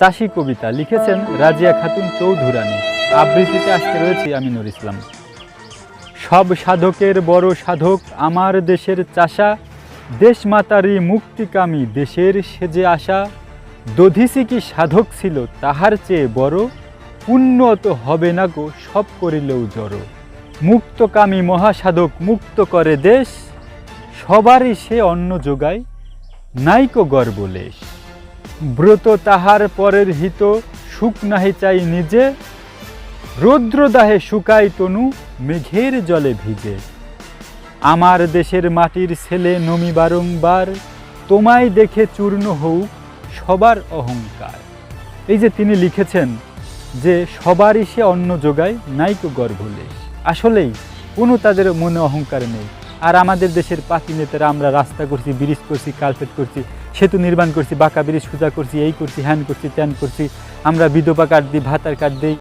চাষি কবিতা লিখেছেন রাজিয়া খাতুন চৌধুরানী। আবৃত্তিতে আজকে রয়েছে আমিনুর ইসলাম। সব সাধকের বড় সাধক আমার দেশের চাষা। দেশমাতারই মুক্তিকামী দেশের সেজে আসা দধিসি কি সাধক ছিল তাহার চেয়ে বড়? উন্নত হবে না গো, সব করিলেও জড়ো। মুক্তকামী মহাসাধক মুক্ত করে দেশ। সবারই সে অন্ন যোগায় নাইকো গর্বলেশ। ব্রত তাহার পরের হিত সুখ নাহি চাই নিজে। রৌদ্রদাহে শুকাই তনু মেঘের জলে ভিজে। আমার দেশের মাটির ছেলে নমি বারংবার তোমায় দেখে চূর্ণ হউক সবার অহংকার। এই যে তিনি লিখেছেন যে, সবারই সে অন্ন যোগায়, নাইকো গর্ভলেশ। আসলেই কোনো তাদের মনে অহংকার নেই। আর আমাদের দেশের পাতি নেতারা আমরা রাস্তা করছি, ব্রিজ করছি কালপেট করছি, সেতু নির্মাণ করছি, বাঁকা ব্রিজ, সোজা করছি, এই করছি, হ্যান করছি, ত্যান করছি। আমরা বিধবা কার্ড দিই, ভাতার কার্ড দিই।